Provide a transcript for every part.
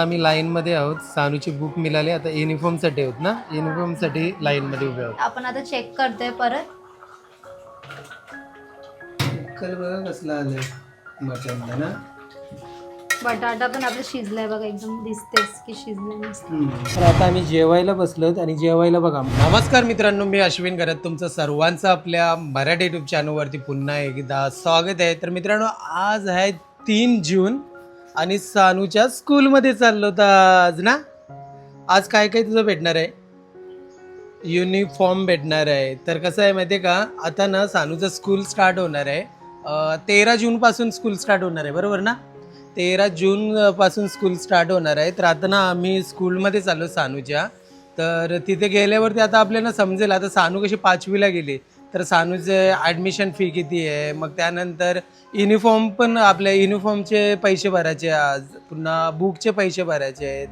आम्ही लाईनमध्ये आहोत. सानूची बुक मिळाली. आता युनिफॉर्मसाठी आहोत ना? युनिफॉर्मसाठी लाईनमध्ये उभे आहोत. आपण आता चेक करतोय परत. कल बघा कसला आलंय. मटन ना? बटाटा पण आपलं शिजलाय बघा. एकदम दिसतेच की शिजलाय मस्त. तर आता आम्ही जेवायला बसलोत आणि जेवायला बघा. नमस्कार मित्रांनो मी अश्विन करत तुमचं सर्वांचं आपल्या मराठी युट्यूब चॅनलवरती पुन्हा एकदा स्वागत आहे. तर मित्रांनो आज आहे तीन जून. आणि सानूच्या स्कूलमध्ये चाललो होता आज ना? आज काय काय तुझं भेटणार आहे? युनिफॉर्म भेटणार आहे. तर कसं आहे माहिती आहे का आता ना सानूचं स्कूल स्टार्ट होणार आहे. तेरा जूनपासून स्कूल स्टार्ट होणार आहे बरोबर ना? तेरा जूनपासून स्कूल स्टार्ट होणार आहे. तर आता ना आम्ही स्कूलमध्ये चाललो सानूच्या. तर तिथे गेल्यावरती आता आपल्याला समजेल आता सानू कशी पाचवीला गेली. तर सानूचे ॲडमिशन फी किती आहे? मग त्यानंतर युनिफॉर्म पण आपल्या युनिफॉर्मचे पैसे भरायचे आज. पुन्हा बुकचे पैसे भरायचे आहेत.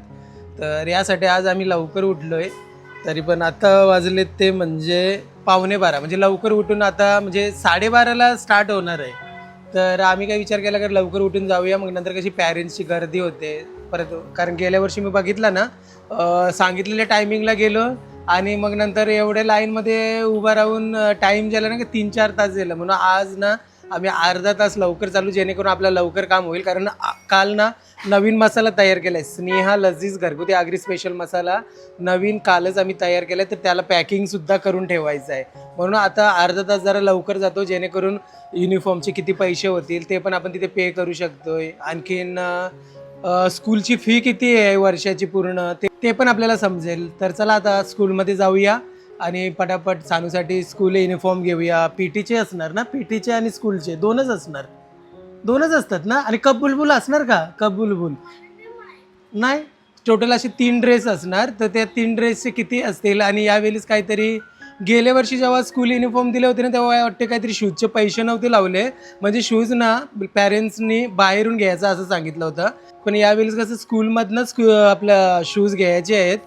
तर यासाठी आज आम्ही लवकर उठलो आहे तरी पण आता वाजलेत ते म्हणजे पावणे बारा. म्हणजे लवकर उठून आता म्हणजे साडेबाराला स्टार्ट होणार आहे. तर आम्ही काय विचार केला की लवकर उठून जाऊया. मग नंतर कशी पॅरेंट्सची गर्दी होते. परत कारण गेल्या वर्षी मी बघितलं ना सांगितलेल्या टायमिंगला गेलो. आणि मग नंतर एवढ्या लाईनमध्ये उभा राहून टाईम झाला ना की तीन चार तास गेलं म्हणून आज ना आम्ही अर्धा तास लवकर चालू जेणेकरून आपलं लवकर काम होईल. कारण काल ना नवीन मसाला तयार केला आहे स्नेहा लजीज घरगुती आगरी स्पेशल मसाला नवीन कालच आम्ही तयार केला आहे तर त्याला पॅकिंगसुद्धा करून ठेवायचं आहे. म्हणून आता अर्धा तास जरा लवकर जातो जेणेकरून युनिफॉर्मचे किती पैसे होतील ते पण आपण तिथे पे करू शकतोय. आणखीन स्कूलची फी किती आहे वर्षाची पूर्ण? ते ते पण आपल्याला समजेल. तर चला आता स्कूलमध्ये जाऊया आणि पटापट सानूसाठी स्कूल युनिफॉर्म घेऊया. पी टीचे असणार ना? पी टीचे आणि स्कूलचे. दोनच असणार. दोनच असतात ना? आणि कप बुलबुल असणार का? कप बुलबुल. नाही? टोटल असे तीन ड्रेस असणार. तर त्या तीन ड्रेसचे किती असतील? आणि यावेळीच काहीतरी गेल्या वर्षी जेव्हा स्कूल युनिफॉर्म दिले होते ना तेव्हा वाटते काहीतरी शूजचे पैसे नव्हते लावले. म्हणजे शूज ना पॅरेंट्सनी बाहेरून घ्यायचा असं सांगितलं होतं. पण यावेळेस कसं स्कूलमधनंच स्कू आपलं शूज घ्यायचे आहेत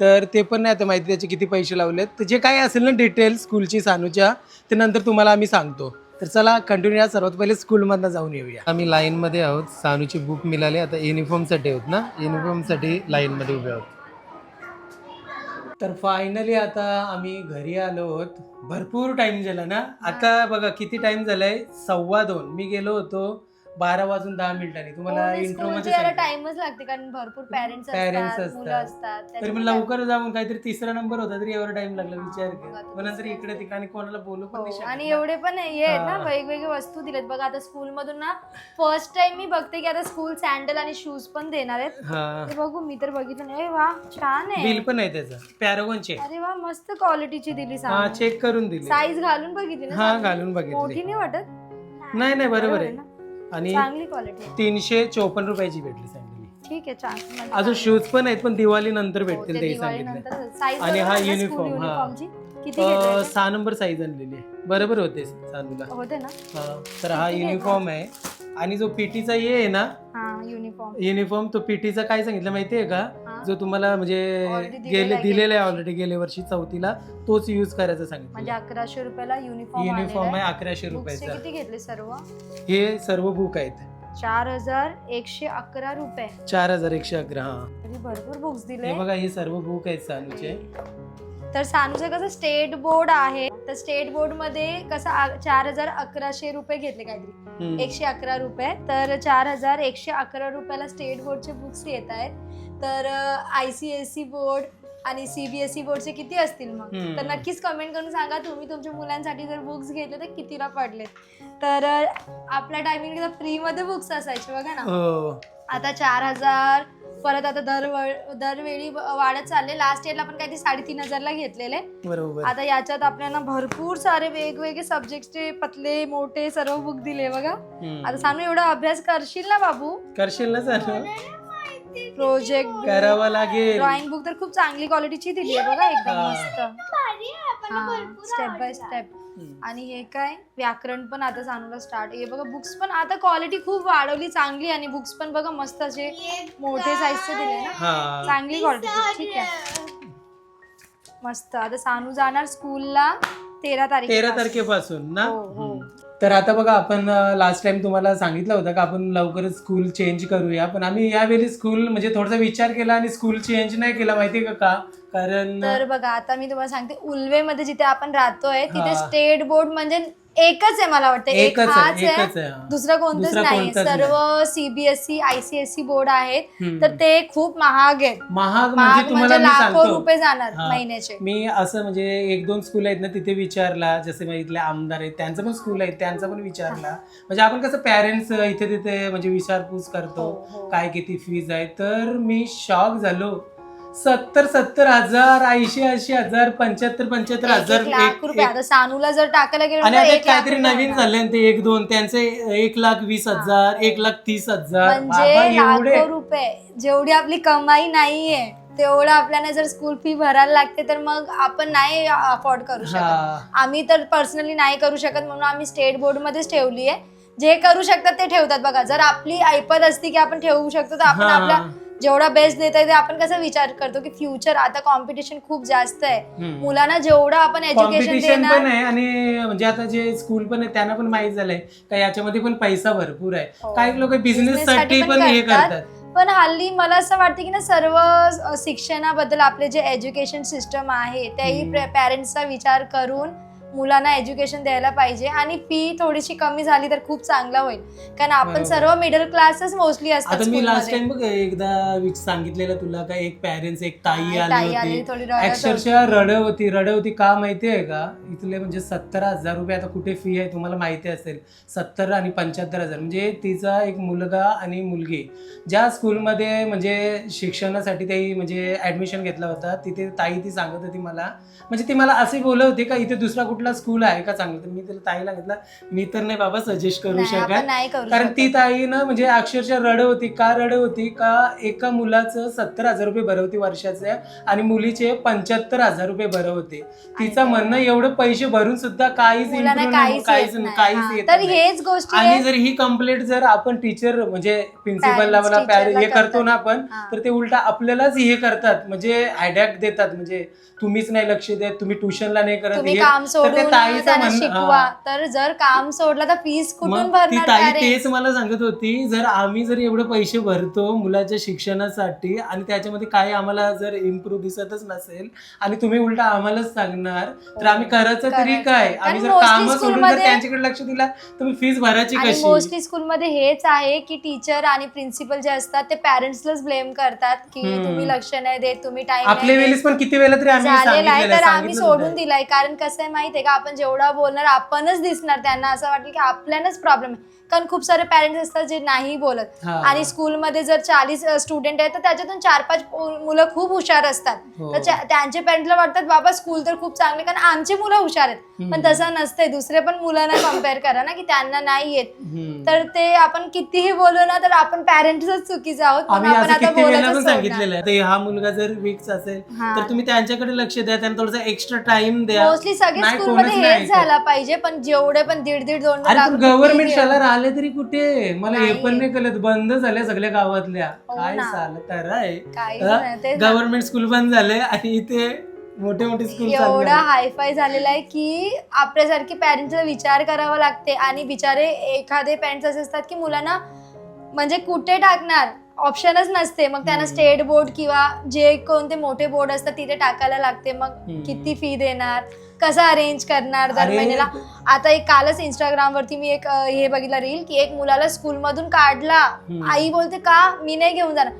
तर ते पण नाही आता माहिती त्याचे किती पैसे लावलेत. तर जे काय असेल ना डिटेल्स स्कूलची सानूच्या ते नंतर तुम्हाला आम्ही सांगतो. तर चला कंटिन्यू सर्वात पहिले स्कूलमधनं जाऊन येऊया. आम्ही लाईनमध्ये आहोत. सानूची बुक मिळाली. आता युनिफॉर्मसाठी आहोत ना? युनिफॉर्मसाठी लाईनमध्ये उभे आहोत. तर फायनली आता आम्ही घरी आलो आहोत. भरपूर टाइम झाला ना? आता बघा किती टाइम झालाय? सव्वा दोन. मी गेलो होतो बारा वाजून दहा मिनिटांनी तुम्हाला इंट्रो मध्ये. टाइमच लागते कारण भरपूर पेरेंट्स Parents असतात तरी पण लवकर जाऊन काहीतरी तिसरा नंबर होता तरी एवढा टाइम लागला विचार कर. मग नंतर इकडे तिकडे कोणाला बोलू पण नाही हो, आणि. एवढे पण हे आहेत ना हा. वेगवेगळे वस्तू दिलेत. बघा आता स्कूल मधून ना फर्स्ट टाइम मी बघते की आता स्कूल सँडल आणि शूज पण देणार आहेत. हा. बघू मी तर बघितलं नाही. वा छान आहे. बिल पण आहे त्याचं. पॅरागॉनचे अरे वा मस्त क्वालिटीची दिली हा चेक करून दिले. साईज घालून बघितली ना हा? घालून मोठी बघितले नाही वाटत? नाही नाही बरोबर आहे. आणि चांगली क्वालिटी तीनशे चोपन्न रुपयाची भेटली सांगितली ठीक आहे छान अजून शूज पण आहेत पण दिवाळी नंतर हो, भेटतील ते सांगितले आणि हा school हा. सहा नंबर साईज आणलेली आहे. बरोबर होते सानूला होते ना? हा, तर हा? युनिफॉर्म आहे. आणि जो पीटीचा ये आहे ना युनिफॉर्म युनिफॉर्म तो पीटीचा काय सांगितलं माहितीये का? जो तुम्हाला म्हणजे Already दिलेला गेले आहे. दिलेला आहे ऑलरेडी गेल्या वर्षी चौथीला तोच युज करायचा म्हणजे सांगितलं अकराशे रुपयाला युनिफॉर्म युनिफॉर्म आहे. अकराशे रुपयाचा. किती घेतले सर्व? हे सर्व बुक आहेत. चार हजार एकशे अकरा रुपये. चार हजार एकशे अकरा हा. तरी भरपूर बुक्स दिले. हे बघा हे सर्व बुक आहेत सानूचे. तर सानूचं कसं स्टेट बोर्ड आहे तर स्टेट बोर्डमध्ये कसं चार हजार अकराशे रुपये घेतले काहीतरी. एकशे अकरा रुपये. तर चार हजार एकशे अकरा रुपयाला स्टेट बोर्डचे बुक्स येत आहेत. तर I C S C board आणि सीबीएसई बोर्डचे किती असतील मग. तर नक्कीच कमेंट करून सांगा. तुम्ही तुमच्या मुलांसाठी जर बुक्स घेतले तर कितीला पडले तर आपल्या टायमिंग फ्रीमध्ये बुक्स असायचे बघा ना. हो. आता चार हजार परत आता दर दरवेळी वाढत चालले. लास्ट इयरला आपण काहीतरी साडेतीन हजारला घेतलेले. बरोबर. आता याच्यात आपल्याला भरपूर सारे वेगवेगळे सब्जेक्टचे पतले मोठे सर्व बुक दिले बघा. हम्म. आता सांगू एवढा अभ्यास करशील ना बाबू? करशील ना सानू? प्रोजेक्ट करावं लागेल. ड्रॉइंग बुक तर खूप चांगली क्वालिटीची दिली आहे बघा एकदम हा. मस्त. Step by step. आणि हे काय? व्याकरण पण आता सांगूला स्टार्ट हे बघा बुक्स पण आता क्वालिटी खूप वाढवली चांगली आणि बुक्स पण बघा मस्त असे मोठे साईजचे दिले ना. चांगली क्वालिटी ठीक आहे. मस्त. आता सानू जाणार स्कूलला तेरा तारीख तेरा तारखेपासून ना? हो, हो. तर आता बघा आपण लास्ट टाइम तुम्हाला सांगितलं होतं का आपण लवकरच स्कूल चेंज करूया. पण आम्ही यावेळी स्कूल म्हणजे थोडासा विचार केला आणि स्कूल चेंज नाही केला माहिती का? कारण तर बघा आता मी तुम्हाला सांगते उल्वेमध्ये जिथे आपण राहतोय तिथे हा. स्टेट बोर्ड म्हणजे एकच आहे मला वाटतं. एक एकच हाच आहे आहे एकच आहे हा. दुसरं कोणतंच दुसरं नाही कोणतंच सर्व सीबीएसई आयसीएसई बोर्ड आहेत. हम्म. तर ते खूप महाग आहेत. महाग महाग म्हणजे तुम्हाला म्हणजे मी लाखो सांगतो. रुपये जाणार हा. महिन्याचे. मी असं म्हणजे एक दोन स्कूल आहेत ना तिथे विचारला जसे मग इथले आमदार आहेत त्यांचं पण स्कूल आहे त्यांचा पण विचारला. म्हणजे आपण कसं पॅरेंट्स इथे तिथे म्हणजे विचारपूस करतो हो, हो. काय किती फीज आहे तर मी शॉक झालो. सत्तर सत्तर हजार ऐंशी ऐंशी हजार पंच्याहत्तर पंच्याहत्तर हजार एक लाख एक- रुपये. एक- आता सानूला जर टाकायला गेलो आणि तर आता एक लाख काहीतरी रुपये नवीन होणार. झाले ते एक दोन त्यांचे एक लाख वीस हजार एक लाख तीस हजार. बाबा म्हणजे एवढे. लाखो रुपये. जेवढी आपली कमाई नाहीये तेवढं आपल्याला जर स्कूल फी भरायला लागते तर मग आपण नाही अफोर्ड करू शकत. हा आम्ही तर पर्सनली नाही करू शकत म्हणून आम्ही स्टेट बोर्ड मध्येच ठेवली आहे जे करू शकतात ते ठेवतात बघा. जर आपली ऐपत असती की आपण ठेवू शकतो तर आपण हा. जेवढा बेस्ट देता येते आपण कसं विचार करतो की फ्युचर आता कॉम्पिटिशन खूप जास्त आहे हम्म. मुलांना जेवढं आपण एज्युकेशन कॉम्पिटिशन पण देणार आहे आणि म्हणजे आता जे स्कूल पण आहे त्यांना पण माहीत झालंय का याच्यामध्ये पण पैसा भरपूर आहे हो. काही लोक बिझनेस Business साठी साठी पण पण हे करतात. करतात पण हल्ली मला असं वाटतं की ना सर्व अ, शिक्षणाबद्दल आपले जे एज्युकेशन सिस्टम आहे त्याही हम्म. पॅरेंट्सचा विचार करून मुलांना एज्युकेशन द्यायला पाहिजे आणि फी थोडीशी कमी झाली तर खूप चांगला होईल. कारण आपण. सर्व मिडल क्लासच मोस्टली असतात आता मी लास्ट. टाइम बघ एकदा वि- सांगितलेलं तुला का एक पॅरेंट्स एक ताई हा, आली ताई आली, होती. थोडी रडत अक्षरशः होती. रड होती रड होती का माहितीये का? इथले म्हणजे सत्तर हजार रुपये आता कुठे फी आहे तुम्हाला माहिती असेल. सत्तर आणि पंच्याहत्तर हजार. म्हणजे तिचा एक मुलगा आणि मुलगी. ज्या स्कूलमध्ये म्हणजे शिक्षणासाठी ते म्हणजे ऍडमिशन घेतला होता तिथे ताई ती सांगत होती मला. म्हणजे ती मला असे बोलत होती का इथे दुसरा कुठला स्कूल आहे का चांगलं तर मी तिला ताईला घेतला मी तर नाही बाबा सजेस्ट करू नाही, आपण शकत नाही करू कारण शकत. ती ताई ना म्हणजे अक्षरशः रड होती का रड होती का एका मुलाचं सत्तर हजार रुपये भर होती वर्षाचे आणि मुलीचे पंच्याहत्तर हजार रुपये भर होते तिचं आणि म्हणणं एवढं पैसे भरून सुद्धा काहीच मुलांना improve नाही, काहीच काहीच येत नाही. काहीच हा, येत तर नाही. हेच गोष्टी आणि. जर ही कंप्लेंट जर आपण टीचर म्हणजे प्रिन्सिपल Parents, लेवलला teacher ला हे करतो ना. आपण हा. तर ते उलटा आपल्यालाच हे करतात म्हणजे आयडॅक्ट देतात म्हणजे तुम्हीच नाही लक्ष देत तुम्ही ट्युशनला नाही करत तुम्ही हे- काम तर ते सोडून ताईचं त्यांना म्हणणं- शिकवा हा. तर जर काम सोडलं तर फीस कुठून मग ती भरणार ताई parents? तेच मला सांगत होती जर आम्ही जर एवढे पैसे भरतो मुलाच्या शिक्षणासाठी आणि त्याच्यामध्ये काही आम्हाला जर इम्प्रूव्ह दिसतच नसेल आणि तुम्ही उलटा आम्हालाच सांगणार तर आम्ही करायचं तरी करायचं. काय आम्ही जर mostly काम सोडून जर त्यांच्याकडे लक्ष दिला तुम्ही फीस भरायची आणि कशी मोस्टली स्कूलमध्ये हेच आहे की टीचर आणि प्रिन्सिपल जे असतात ते पॅरेंट्सलाच ब्लेम करतात की हम्म. तुम्ही लक्ष नाही देत तुम्ही टाइम आपल्या वेळेस पण किती वेळा तरी आम्ही झालेला आहे सांगितलेलं तर आम्ही सांगितलं सोडून होतं. दिलाय कारण कसं आहे माहितीये का आपण जेवढा बोलणार आपणच दिसणार त्यांना असं वाटेल की आपल्यालाच प्रॉब्लेम आहे कारण खूप सारे पॅरेंट्स असतात जे नाही बोलत हा. आणि स्कूलमध्ये जर चाळीस स्टुडंट आहेत तर त्याच्यातून चार पाच पो- मुलं खूप हुशार असतात हो. तर त्यांचे पॅरेंट्सला वाटतात बाबा स्कूल तर खूप चांगले कारण आमची मुलं हुशार आहेत पण हम्म. तसं नसते दुसरे पण मुलांना कंपेअर करा ना की त्यांना नाही येत हम्म. तर ते आपण कितीही बोलू ना तर आपण पॅरेंट्सच चुकीचे आहोत म्हणून आम्ही आपण असं आता किती वेळा बोलायचं पण सोडणार. सांगितलेलं आहे तर हा मुलगा जर वीक्स असेल. तर तुम्ही त्यांच्याकडे लक्ष द्या त्यांना थोडासा एक्स्ट्रा टाइम द्या मोस्टली सगळे नाही, स्कूलमध्ये कोणीच नाही हेच. झाला पाहिजे पण जेवढे पण दीड दीड दोन दोन अरे लाख पण रुपये गव्हर्नमेंट शाळा. राहिले तरी कुठे मला हे. पण नाही कळत बंद झाल्या सगळ्या गावातल्या हो काय ना. चाल तर आहे काहीच नाही, तेच ना. गव्हर्नमेंट स्कूल बंद झाले आणि इथे मोठे मोठे स्कूल एवढा हायफाय झालेला आहे की आपल्यासारखी पॅरेंट्सचा विचार करावा लागते आणि बिचारे एखादे पॅरेंट्स असे असतात की मुलांना म्हणजे कुठे टाकणार? ऑप्शनच नसते. मग त्यांना. स्टेट बोर्ड किंवा जे कोणते मोठे बोर्ड असतात तिथे टाकायला लागते. मग. किती फी देणार? कसं अरेंज करणार दर महिन्याला? आता एक कालच इंस्टाग्राम वरती मी एक हे बघितलं रील की एक मुलाला स्कूल मधून काढला. आई बोलते का? मी नाही घेऊन जाणार.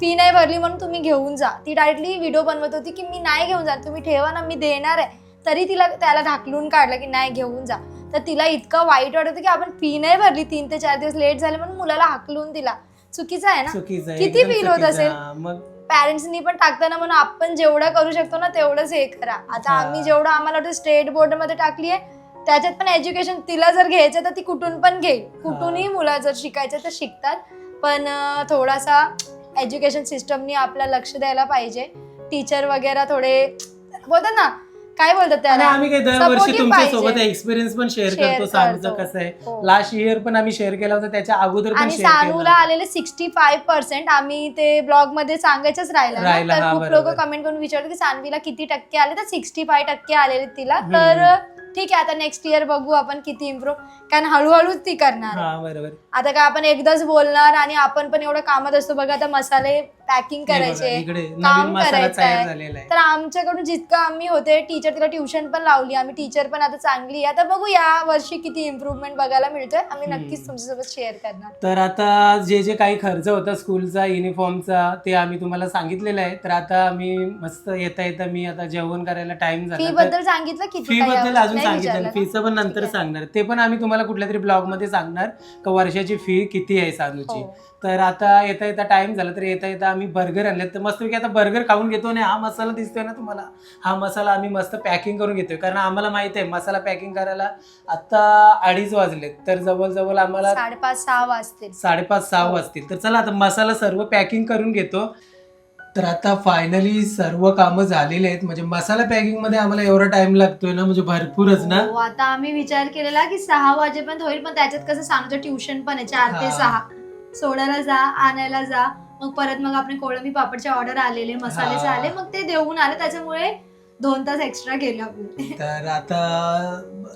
फी नाही भरली म्हणून तुम्ही घेऊन जा. ती डायरेक्टली व्हिडिओ बनवत होती की मी नाही घेऊन जाणार. तुम्ही ठेवा ना मी देणार आहे. तरी तिला त्याला ढाकलून काढलं की नाही घेऊन जा. तर तिला इतकं वाईट वाटत की आपण फी नाही भरली तीन ते चार दिवस लेट झाले म्हणून मुलाला हाकलून दिला. चुकीचं आहे ना? चुकीचं आहे, किती एकदम feel होत चुकीचं. असेल? मग? पॅरेंट्सनी पण टाकताना म्हणून आपण जेवढं करू शकतो ना तेवढंच हे करा. आता हा. आम्ही जेवढं आम्हाला वाटतं स्टेट बोर्डमध्ये टाकली आहे त्याच्यात पण एज्युकेशन तिला जर घ्यायचं तर ती कुठून पण घेईल. कुठूनही मुलं जर शिकायचं तर शिकतात. पण अं, थोडासा एज्युकेशन सिस्टमनी आपलं लक्ष द्यायला पाहिजे. टीचर वगैरे थोडे बोलतात ना काय बोलतात आणि त्याला आम्ही काही दरवर्षी Supportive तुमच्या पाहिजे. सोबत एक्सपिरियन्स पण शेअर Share करतो सानूचं करतो. कसं आहे हो. लास्ट इयर पण आम्ही शेअर केला होता त्याच्या अगोदर पण आणि शेअर सानूला. आलेले सिक्स्टी फाईव्ह पर्सेंट आम्ही ते ब्लॉगमध्ये सांगायचंच राहिलं ना. राहिलं, तर हा, खूप लोक बरोबर. कमेंट करून विचारतो की सानवीला किती टक्के आले तर सिक्स्टी फाय टक्के आलेले तिला हम्म. तर ठीक आहे आता नेक्स्ट इयर बघू आपण किती इम्प्रूव्ह कारण हळूहळूच ती करणार आहे. हा बरोबर आता काय आपण एकदाच बोलणार आणि आपण पण एवढं कामात असतो बघा आता मसाले पॅकिंग करायचे इकडे नवीन काम मसाला करायचं तयार आहे. झालेला आहे तर आमच्याकडून जितकं आम्ही होते टीचर तिला ट्युशन पण लावली आम्ही टीचर पण आता चांगली आहे. आता बघू या वर्षी किती इम्प्रूव्हमेंट बघायला मिळतोय आम्ही नक्कीच तुमच्यासोबत शेअर करणार तर आता जे जे काही खर्च होता स्कूलचा युनिफॉर्मचा ते आम्ही तुम्हाला सांगितलेलं आहे तर आता आम्ही मस्त येता येता मी आता जेवण करायला टाइम फी झाला बद्दल सांगितलं किती फी काय बद्दल यावर्षी? अजून नाही सांगितलं विचारलं का? फीचं पण नंतर आहे. सांगणार ते पण आम्ही तुम्हाला कुठल्या तरी ब्लॉगमध्ये सांगणार का वर्षाची फी किती आहे सानूची हो. तर आता येता येता टाइम झाला तर येता येता आम्ही बर्गर आणले. तर मस्तपैकी आता बर्गर खाऊन घेतो आणि हा मसाला दिसतोय ना तुम्हाला? हा मसाला आम्ही मस्त पॅकिंग करून घेतोय. कारण आम्हाला माहीत आहे मसाला पॅकिंग करायला आता अडीच वाजले तर जवळजवळ आम्हाला साडेपाच सहा वाजतील. साडेपाच सहा वाजतील. तर चला आता मसाला सर्व पॅकिंग करून घेतो. तर आता फायनली सर्व कामं झालेली आहेत. म्हणजे मसाला पॅकिंगमध्ये आम्हाला एवढा टाइम लागतोय ना म्हणजे भरपूरच ना? हो, आता आम्ही विचार केलेला की सहा वाजेपर्यंत होईल पण त्याच्यात कसं सांगतो ट्युशन पण आहे चार ते हा. सहा. सोडायला जा आणायला जा मग परत मग आपले कोळंबी पापडचे ऑर्डर आलेले मसाल्याचे हा. आले मग ते देऊन आले त्याच्यामुळे दोन तास एक्स्ट्रा गेले आपले तर आता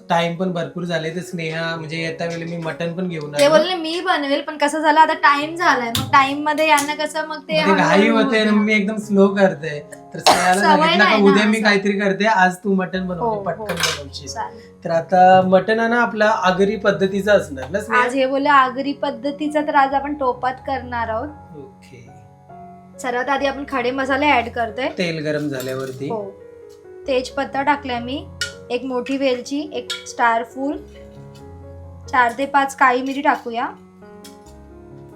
टाइम पण भरपूर झाले तर स्नेहा म्हणजे येता वेळी मी मटन पण घेऊन ते आलो. बोलले मी बनवेल पण कसं झालं आता टाइम झालाय. मग टाइममध्ये यांना कसं मग ते मध्ये घाई हळूहळू होते आणि होतं. मी एकदम स्लो करते. तर स्नेहाला सवय सांगितलं का नाही ना उद्या मी असं. काहीतरी करते आज तू मटन हो, बनवते हो. पटकन बनवशील. चालेल. तर आता मटन आहे ना आपला आगरी पद्धतीचा असणार ना स्नेहा? आज हे बोलले आगरी पद्धतीचा तर आज आपण टोपात करणार आहोत. ओके. सर्वात आधी आपण खडे मसाले ऍड करतोय. तेल गरम झाल्यावरती. हो. तेजपत्ता टाकलाय मी. एक मोठी वेलची एक स्टार फूल. चार ते पाच काळी मिरी टाकूया.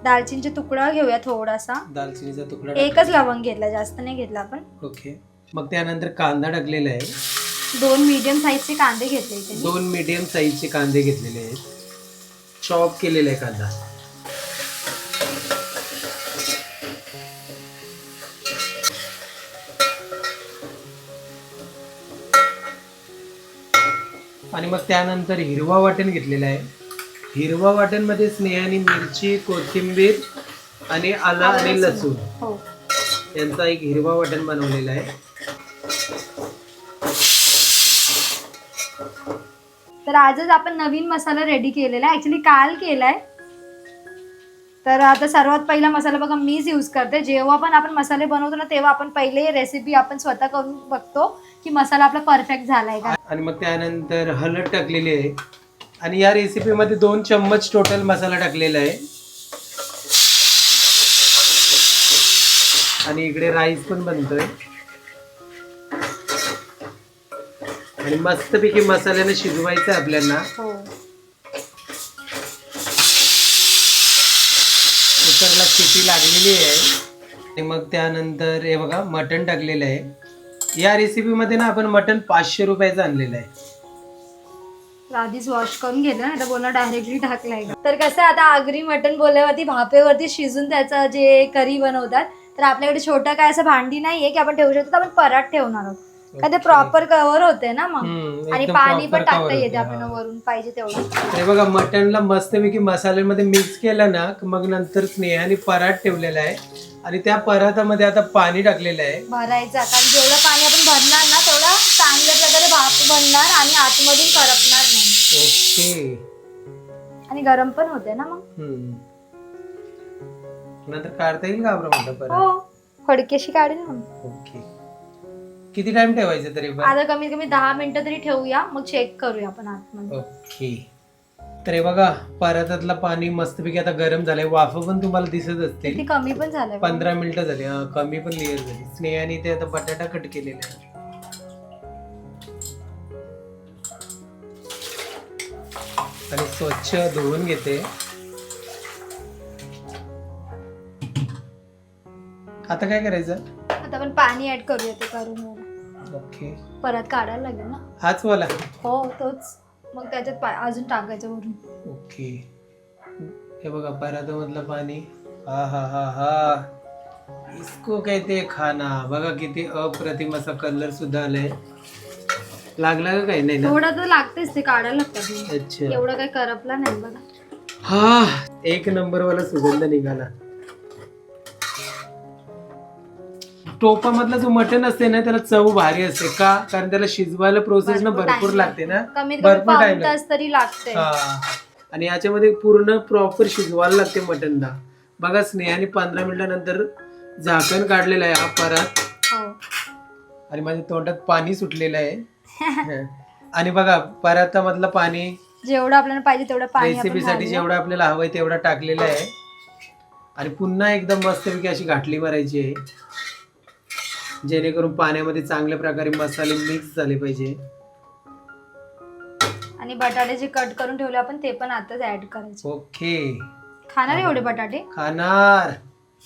दालचिनीचा तुकडा घेऊया थोडासा. दालचिनीचा तुकडा एकच लवंग घेतला जास्त नाही घेतला आपण. ओके. मग त्यानंतर कांदा टाकलेला आहे. दोन मीडियम साईजचे कांदे घेतले इथे मी. दोन मीडियम साईजचे कांदे घेतलेले आहेत. चॉप केलेला आहे कांदा. आणि मग त्यानंतर हिरवा वाटण घेतलेला आहे. हिरवा वाटणमध्ये स्नेहाने मिरची कोथिंबीर आणि आला आणि लसूण. हो. यांचा एक हिरवा वाटण बनवलेला आहे. तर आजच आपण नवीन मसाला रेडी केलेला आहे. ऍक्च्युली काल केलाय. तर आता सर्वात पहिला मसाला बघा मीच यूज करते. जेव्हा पण आपण मसाले बनवतो ना तेव्हा आपण पहिले रेसिपी आपण स्वतः करून बघतो की मसाला आपला परफेक्ट झालाय का. आणि मग त्यानंतर हळद टाकलेली आहे. आणि या रेसिपीमध्ये दोन चम्मच टोटल मसाला टाकलेला आहे. आणि इकडे राईस पण बनतोय. आणि मस्तपैकी मसाल्याने शिजवायचं आपल्याला. हो लागलेली आहे. आणि मग त्यानंतर हे बघा मटण टाकलेलं आहे. या रेसिपीमध्ये ना आपण मटण पाचशे रुपयाचं आणलेलं आहे. आधीच वॉश करून घेतलं ना आता बोला डायरेक्टली टाकलाय तर कसं आता आगरी मटण बोलल्यावरती भापेवरती शिजून त्याचं जे करी बनवतात तर आपल्याकडे छोटं काय असं भांडी नाहीये की आपण ठेवू शकतो तर आपण परात ठेवणार आहोत. का ते प्रॉपर कव्हर होते ना मग? हम्म, आणि एकदम पाणी proper पण टाकता येते आपल्याला हा. वरून पाहिजे तेवढं. हे बघा मटनला मस्तपैकी मसाल्यामध्ये मिक्स केलं ना की मग नंतर स्नेहाने परात ठेवलेला आहे. आणि त्या परातामध्ये आता पाणी टाकलेलं आहे. भरायचा कारण जेवढं पाणी आपण भरणार ना तेवढं चांगल्या प्रकारे भाप बनणार आणि आतमधून करपणार नाही. ओके. आणि गरम पण होते ना मग? हम्म. नंतर काढता येईल का आपलं म्हटलं परत? हो. फडकेशी काढेल ना ओके. किती टाइम ठेवायचं तरी पण? आता कमीत कमी दहा मिनिटं तरी ठेवूया. मग चेक करूया आपण आतमध्ये. ओके तर हे बगा परातातलं पाणी मस्तपैकी आता गरम झालंय. वाफ पण तुम्हाला दिसत किती असतील कमी पण झालंय बघ. पंधरा मिनिटं झाली. हा, कमी पण क्लिअर झाली. स्नेहाने ते आता बटाटा कट केलेला आहे. आणि स्वच्छ धुवून घेते. आता काय करायचं? आता आपण पाणी ऍड करूया ते करून. ओके. परत काढायला लागेल ना? हाच वाला? हो तोच. मग त्याच्यात पा- अजून टाकायचं वरून. ओके. हे बघा परातामधलं पाणी. हा हा हा हा. इसको कहते खाना. बघा किती अप्रतिम असा कलर सुद्धा आलाय. लागला का काही? नाही ना? थोडं तर लागतेच ते काढायला लागतं अच्छा. एवढं काही करपला नाही बघा. हा एक नंबर वाला सुगंध निघाला. टोपामधला जो मटन असते ना त्याला चव भारी असते का? कारण त्याला शिजवायला प्रोसेस ना भरपूर लागते ना. कमीत कमी भरपूर पाऊण time तास तरी लागते. हा. आणि याच्यामध्ये पूर्ण प्रॉपर शिजवायला लागते मटनला बघा स्नेहाने पंधरा मिनिटानंतर झाकण काढलेलं आहे हा परत. हो. आणि माझ्या तोंडात पाणी सुटलेलं आहे. आणि बघा परातामधलं पाणी. जेवढं आपल्याला पाहिजे तेवढं पाणी आपण रेसिपीसाठी घालूया. जेवढं आपल्याला हवंय तेवढं टाकलेलं आहे. आणि पुन्हा एकदम मस्तपैकी अशी घाटली मारायची आहे. जेणेकरून पाण्यामध्ये चांगल्या प्रकारे मसाले मिक्स झाले पाहिजे. आणि बटाटे जे कट करून ठेवले आपण ते पण आताच ऍड करायचे. ओके. खाणार एवढे बटाटे? खाणार.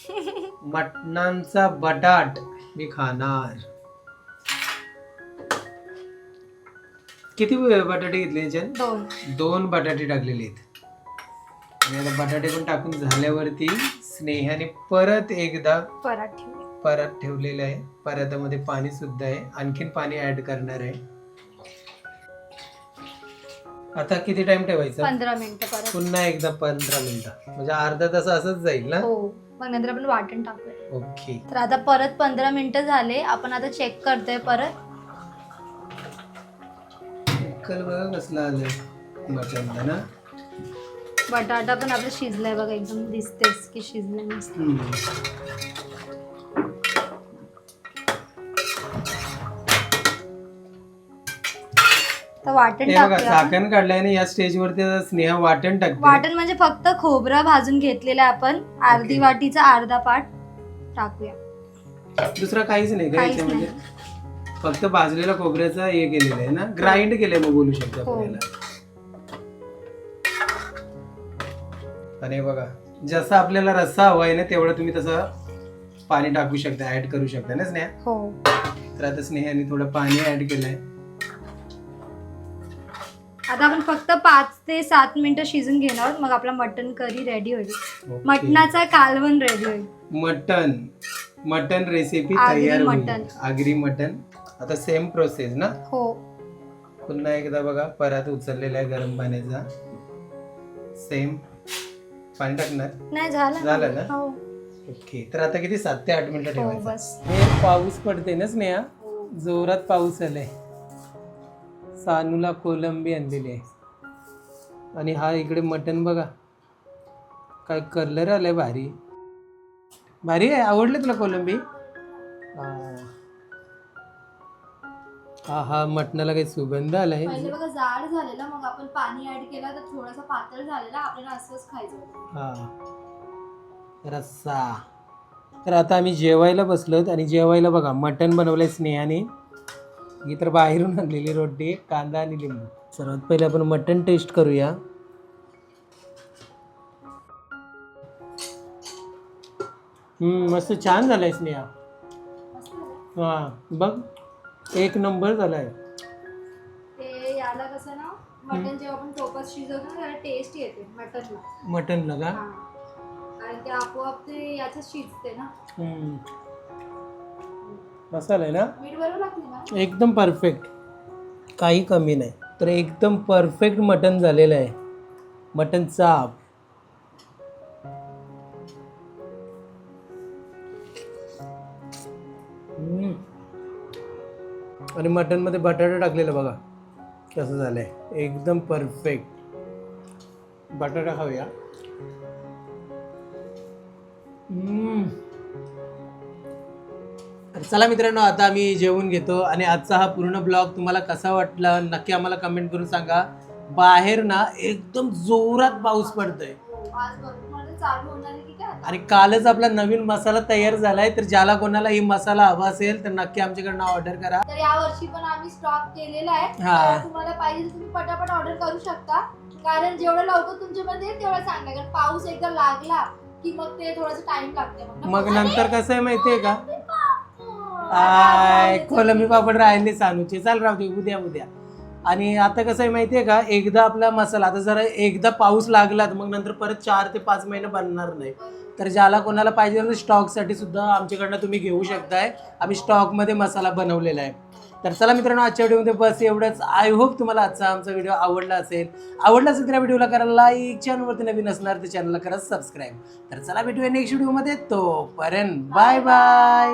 मटणांचा बटाट मी खाणार. किती बटाटे घेतले याच्यात? दोन. दोन बटाटे टाकलेले आहेत. आणि आता बटाटे पण टाकून झाल्यावरती स्नेहाने परत एकदा पराठ. परत ठेवलेलं आहे. परतामध्ये पाणी सुद्धा आहे. आणखीन पाणी ऍड करणार आहे. आता किती टाइम ठेवायचा? पंधरा मिनिटं परत. पुन्हा एकदा पंधरा मिनिटं. म्हणजे अर्धा तास असंच जाईल ना? हो. मग नंतर आपण वाटण टाकूया. ओके. तर आता परत पंधरा मिनिटं झाले. आपण आता चेक करतोय परत. कल बघा कसला मटनला ना बटाटा पण आपलं शिजलाय बघा. एकदम दिसतेच की शिजलाय मस्त. हम्म. तर वाटण हे बघा टाकूया. आपण. झाकण काढलंय आणि या स्टेजवरती आता स्नेहा वाटण टाकते. वाटण म्हणजे फक्त खोबरं भाजून घेतलेलं आहे आपण. अर्धी. वाटीचा अर्धा पाट टाकूया. दुसरं काहीच नाही का काहीच याच्यामध्ये. फक्त भाजलेला खोबऱ्याचा हे केलेलं आहे ना? ग्राइंड केलंय मग बोलू शकतो हो. आपण याला आणि हे बघा जसा आपल्याला रस्सा हवा आहे ना तेवढं तुम्ही तसं पाणी टाकू शकता ऍड करू शकता ना स्नेहा? हो. तर आता स्नेहाने थोडं पाणी ऍड केलंय. आता आपण फक्त पाच ते सात मिनिटं शिजून घेणार आहोत. मग आपला मटन करी रेडी होईल. ओके. मटणाचा कालवण रेडी होईल. मटन मटन रेसिपी आगरी तयार होईल. मटण. आगरी मटन आता सेम प्रोसेस ना? हो. पुन्हा एकदा बघा परत उचललेला आहे गरम पाण्याचा. सेम पाणी टाकणार? नाही झालं झालं ना? हो. ओके. तर आता किती? सात ते आठ मिनिटं हो ठेवायचं. बस. हे पाऊस पडते ना स्नेहा? जोरात पाऊस आलाय. सानूला कोलंबी आणलेली आहे. आणि हा इकडे मटन बघा. काय कलर आलाय भारी. भारी आहे आवडलं तुला कोलंबी? हा. हा मटणाला काही सुगंध आलाय पहिले बघा जाड झालेला मग आपण पाणी ऍड केला तर थोडासा पातळ झालेला आपल्याला असंच खायचं होतं. हा. रस्सा. तर आता आम्ही जेवायला बसलोत आणि जेवायला बघा मटण बनवलंय स्नेहाने. ही तर बाहेरून आणलेली रोटी कांदा आणि लिंबू. सर्वात पहिले आपण मटण टेस्ट करूया. मस्त छान झालंय स्नेहा. हा बघ एक नंबर झालाय. ते याला कसं ना मटन जेव्हा आपण टोपात शिजवतो ना त्याला टेस्ट येते मटनला. मटणला का? हा. कारण ते आपोआप ते याच्यात शिजते ना. हम्म. मसाला आहे ना? मीठ बरोबर लागते ना एकदम परफेक्ट काही कमी नाही. तर एकदम परफेक्ट मटन झालेलं आहे. मटन चाप आणि मटनमध्ये बटाटा टाकलेला बघा. कसं झालं आहे एकदम परफेक्ट बटाटा खाऊया. चला मित्रांनो आता आम्ही जेवून घेतो आणि आजचा हा पूर्ण ब्लॉग तुम्हाला कसा वाटला नक्की आम्हाला कमेंट करून सांगा बाहेर ना एकदम जोरात पाऊस पडतोय? आणि कालच आपला नवीन मसाला तयार झालाय तर ज्याला कोणाला ही मसाला हवा असेल तर नक्की आमच्याकडनं ऑर्डर करा तर या वर्षी पण आम्ही स्टॉक केलेला आहे हा. तर तुम्हाला पाहिजे तर तुम्ही पटापट ऑर्डर करू शकता कारण जेवढं लवकर तुमच्यामध्ये येईल तेवढं चांगलं. कारण पाऊस एकदा लागला की मग ते थोडंसं टाइम लागते मग नंतर कसं आहे माहितीये का आय कोलंबी पापड राहिले सानूचे. चाल राहू दे उद्या उद्या. आणि आता कसं आहे माहितीये का एकदा आपला मसाला आता जरा एकदा पाऊस लागला तर मग नंतर परत चार ते पाच महिने बनणार नाही. तर ज्याला कोणाला पाहिजे असेल स्टॉकसाठी सुद्धा आमच्याकडनं तुम्ही घेऊ शकताय. आम्ही स्टॉकमध्ये मसाला बनवलेला आहे. तर चला मित्रांनो आजच्या व्हिडिओमध्ये बस एवढंच. आय होप तुम्हाला आजचा आमचा व्हिडिओ आवडला असेल. आवडला असेल तर या व्हिडिओला करा लाईक चॅनलवरती नवीन असणार तर चॅनलला करा सबस्क्राईब तर चला भेटूया नेक्स्ट व्हिडिओमध्ये तोपर्यंत बाय बाय